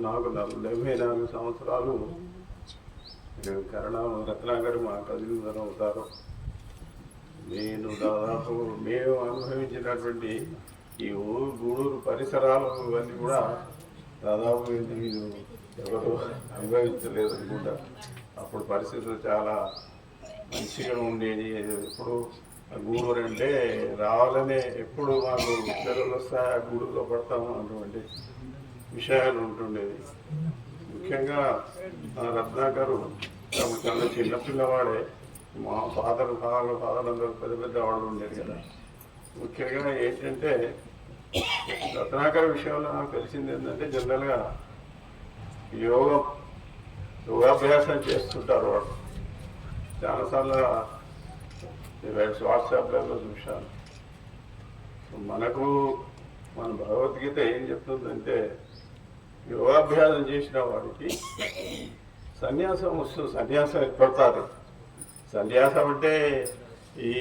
నాకు నల- డెబ్బై నాలుగు సంవత్సరాలు నేను కరణం రత్నాకర్ మా కజిన్ అవుతారు నేను దాదాపు మేము అనుభవించినటువంటి ఈ ఊరు గూడూరు పరిసరాలు ఇవన్నీ కూడా దాదాపు మీరు ఎవరు అనుభవించలేదు అనుకుంటా. అప్పుడు పరిస్థితులు చాలా మంచిగా ఉండేది. ఎప్పుడు ఆ గూడూరు అంటే రావాలనే ఎప్పుడు మాకు సెలవులు వస్తాయి ఆ గూడూరులో పడతాము అటువంటి విషయాలు ఉంటుండేది ముఖ్యంగా రత్నాకరు తమ చాలా చిన్న పిల్లవాడే. మా ఫాదర్ ఫాదర్ ఫాదర్ అందరూ పెద్ద పెద్ద వాళ్ళు ఉండేది కదా. ముఖ్యంగా ఏంటంటే రత్నాకర్ విషయంలో నాకు తెలిసింది ఏంటంటే జనరల్గా యోగం యోగాభ్యాసం చేస్తుంటారు వాళ్ళు. చాలాసార్లు వాట్సాప్లలో చూశాను. మనకు మన భగవద్గీత ఏం చెప్తుందంటే యోగాభ్యాసం చేసిన వాడికి సన్యాసం వస్తుంది. సన్యాసం ఏర్పడతారు సన్యాసం అంటే ఈ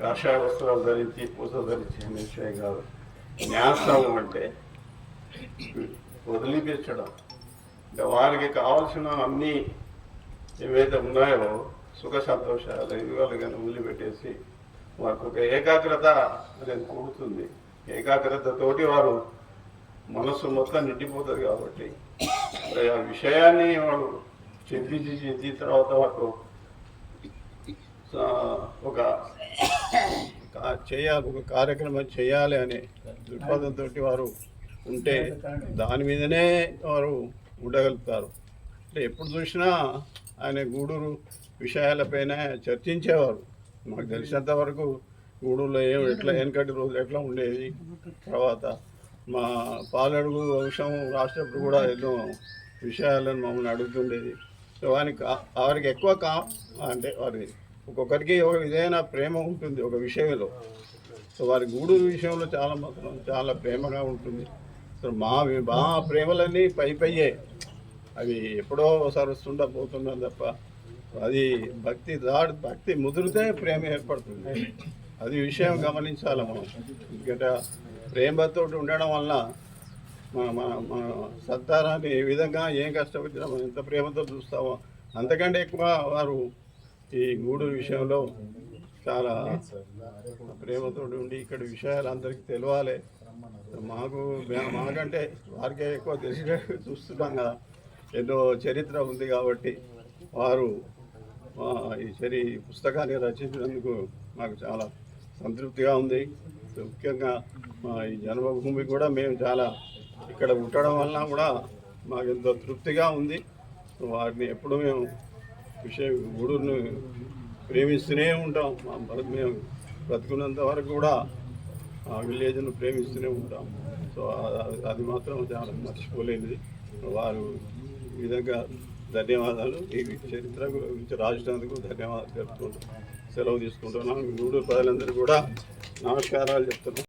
కాషాయ వస్త్రాలు ధరించి పూస ధరించి అనే విషయం కాదు. న్యాసం అంటే వదిలిపించడం వారికి కావాల్సిన అన్నీ ఏవైతే ఉన్నాయో సుఖ సంతోషాలు ఇవాళ కానీ వదిలిపెట్టేసి వారికి ఒక ఏకాగ్రత అనేది కూడుతుంది ఏకాగ్రతతోటి వారు మనసు మొత్తం నిండిపోతుంది కాబట్టి ఆ విషయాన్ని వాళ్ళు చెప్పించి చెప్పిన తర్వాత వాళ్ళు ఒక చేయాలి ఒక కార్యక్రమం చేయాలి అనే దృక్పథంతో వారు ఉంటే దాని మీదనే వారు ఉండగలుగుతారు. అంటే ఎప్పుడు చూసినా ఆయన గూడూరు విషయాలపైన చర్చించేవారు. మాకు తెలిసినంత వరకు గూడూరులో ఏం ఎట్లా వెనకటి రోజులు ఎట్లా ఉండేది తర్వాత మా పాలడుగు వంశం రాష్ట్రప్పుడు కూడా ఎన్నో విషయాలను మమ్మల్ని అడుగుతుండేది. సో వారికి వారికి ఎక్కువ కా అంటే వారి ఒక్కొక్కరికి ఒక విధమైన ప్రేమ ఉంటుంది ఒక విషయంలో. సో వారి గూడు విషయంలో చాలా మాత్రం చాలా ప్రేమగా ఉంటుంది. సో మా మా ప్రేమలన్నీ పై పయ్యే అవి ఎప్పుడో ఒకసారి వస్తుండా పోతున్నాం తప్ప అది భక్తి దాడి భక్తి ముదిరితే ప్రేమ ఏర్పడుతుంది. అది విషయం గమనించాలి మనం. ఎందుకంటే ప్రేమతో ఉండడం వల్ల మన మన మన సత్తారాన్ని ఏ విధంగా ఏం కష్టపడినా మనం ఎంత ప్రేమతో చూస్తామో అంతకంటే ఎక్కువ వారు ఈ గూడు విషయంలో చాలా ప్రేమతో ఉండి ఇక్కడ విషయాలు అందరికీ తెలవాలి. మాకు మాకంటే వారికే ఎక్కువ తెలిసినట్టు చూస్తున్నాం కదా. ఎన్నో చరిత్ర ఉంది కాబట్టి వారు ఈ చరి పుస్తకాన్ని రచించినందుకు మాకు చాలా సంతృప్తిగా ఉంది. ముఖ్యంగా మా ఈ జన్మభూమి కూడా మేము చాలా ఇక్కడ ఉండడం వలన కూడా మాకు ఎంతో తృప్తిగా ఉంది. వారిని ఎప్పుడు మేము విషయ గుడుని ప్రేమిస్తూనే ఉంటాం. మా మేము బ్రతుకున్నంత వరకు కూడా ఆ విలేజ్ను ప్రేమిస్తూనే ఉంటాం. సో అది మాత్రం చాలా మర్చిపోలేనిది. వారు ఈ విధంగా ధన్యవాదాలు. ఈ చరిత్ర గురించి రాసినందుకు ధన్యవాదాలు చెప్తున్నాను సెలవు తీసుకుంటున్నాను మూడు ప్రజలందరూ కూడా నమస్కారాలు చెప్తున్నాను